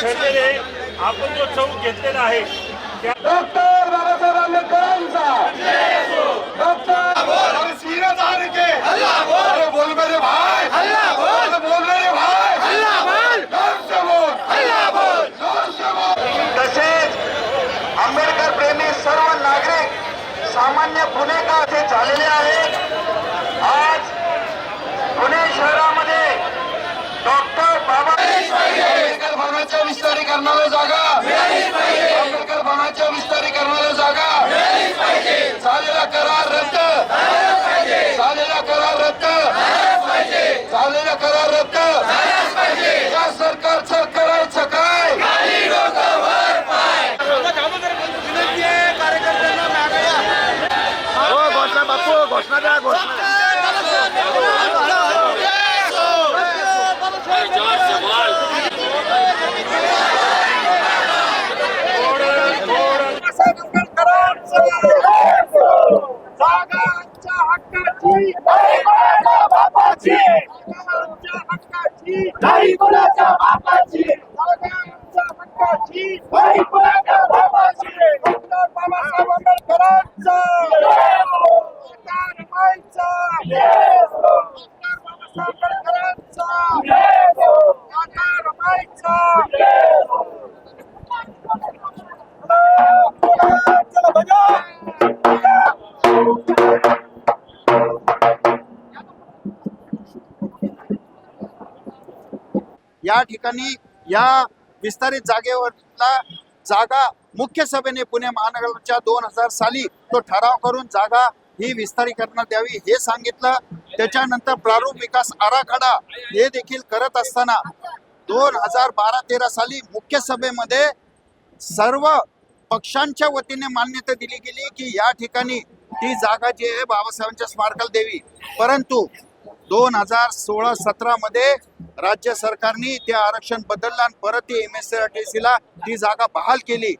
ठरलेले आपण जो चौक घेतलेला आहे त्या डॉक्टर बाबासाहेब आंबेडकरांचा. डॉक्टर बोल। मेरे भाई। बोल। मेरे भाई। जोर से बोल। जोर से बोल। तसेच आंबेडकर प्रेमी सर्व नागरिक सामान्य पुणेकर हे झालेले आहेत आज पुणे शहरामध्ये डॉक्टर बाबा भवनाच्या विस्तारीकरणाला जागा. आंबेडकर भवनाच्या विस्तारीकरणाला जागा. झालेला करार रद्द. झालेला करार रद्द. झालेला करार रद्द. या सरकारचं करायचं काय? जागांच्या Dari Kulaja Babaji. Dari Kulaja Babaji. Dr. Baba Sahib Ambedkar Yes. Yes. Yes. या ठिकाणी या विस्तारित जागेवरला जागा मुख्य सभेने पुणे महानगरच्या दोन हजार साली तो ठराव करून जागा ही विस्तारीकरणात द्यावी हे सांगितलं. त्याच्यानंतर प्रारूप विकास आराखडा हे देखील करत असताना दोन हजार बारा तेरा साली मुख्य सभेमध्ये सर्व पक्षांच्या वतीने मान्यता दिली गेली की या ठिकाणी ती जागा जी आहे बाबासाहेबांच्या स्मारकाला देवी परंतु दोन हजार सोळा सतरा मध्ये राज्य सरकारने ते आरक्षण बदललं आणि परत ती एम एस ला ती जागा बहाल केली.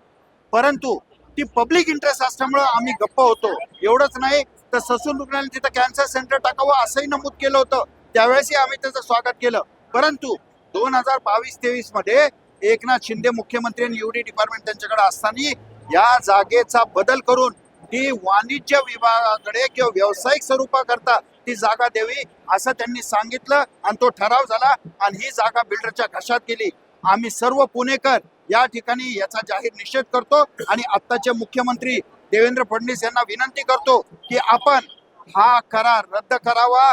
परंतु ती पब्लिक इंटरेस्ट असल्यामुळं आम्ही गप्प होतो. एवढंच नाही तर ससून रुग्णालय तिथं कॅन्सर सेंटर टाकावं असंही नमूद केलं होतं. त्यावेळेसही आम्ही त्याचं स्वागत केलं. परंतु दोन हजार बावीस तेवीसमध्ये एकनाथ शिंदे मुख्यमंत्री आणि युडी डिपार्टमेंट त्यांच्याकडे असताना या जागेचा बदल करून ती वाणिज्य विभागाकडे किंवा व्यावसायिक स्वरूपाकरता ती जागा द्यावी असं त्यांनी सांगितलं आणि तो ठराव झाला आणि ही जागा बिल्डरच्या घशात गेली. आम्ही सर्व पुणेकर या ठिकाणी याचा जाहीर निषेध करतो आणि आत्ताचे मुख्यमंत्री देवेंद्र फडणवीस यांना विनंती करतो की आपण हा करार रद्द करावा.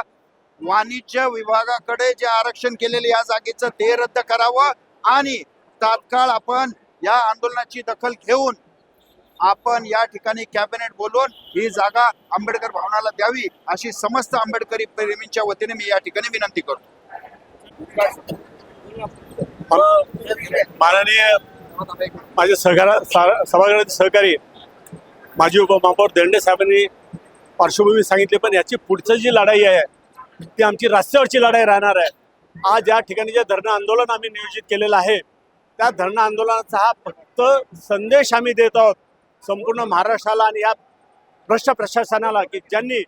वाणिज्य विभागाकडे जे आरक्षण केलेले या जागेचं ते रद्द करावं आणि तात्काळ आपण या आंदोलनाची दखल घेऊन आपण या ठिकाणी कॅबिनेट बोलवून ही जागा आंबेडकर भवनाला द्यावी अशी समस्त आंबेडकरी प्रेमींच्या वतीने मी या ठिकाणी विनंती करतो. माननीय माझे सहकार सभागृहाचे सहकारी माजी उपमहापौर देंडे साहेबांनी पार्श्वभूमी सांगितली पण याची पुढचं जी लढाई आहे ती आमची रस्त्यावरची लढाई राहणार आहे. आज या ठिकाणी जे धरणं आंदोलन आम्ही नियोजित केलेलं आहे त्या धरणं आंदोलनाचा हा फक्त संदेश आम्ही देत आहोत. संपूर्ण महाराष्ट्राला आणि या भ्रष्ट प्रशासनाला की ज्यांनी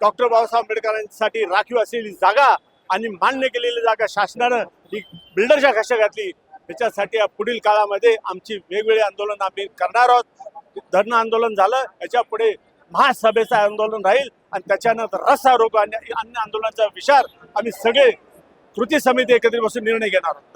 डॉक्टर बाबासाहेब आंबेडकरांसाठी राखीव असलेली जागा आणि मान्य केलेली जागा शासनानं ही बिल्डरच्या घशा घातली त्याच्यासाठी या पुढील काळामध्ये आमची वेगवेगळी आंदोलन आम्ही करणार आहोत. धरणं आंदोलन झालं याच्यापुढे महासभेचं आंदोलन राहील आणि त्याच्यानंतर रस्ता रोग आणि अन्य आंदोलनाचा विचार आम्ही सगळे कृती समिती एकत्रित बसून निर्णय घेणार आहोत.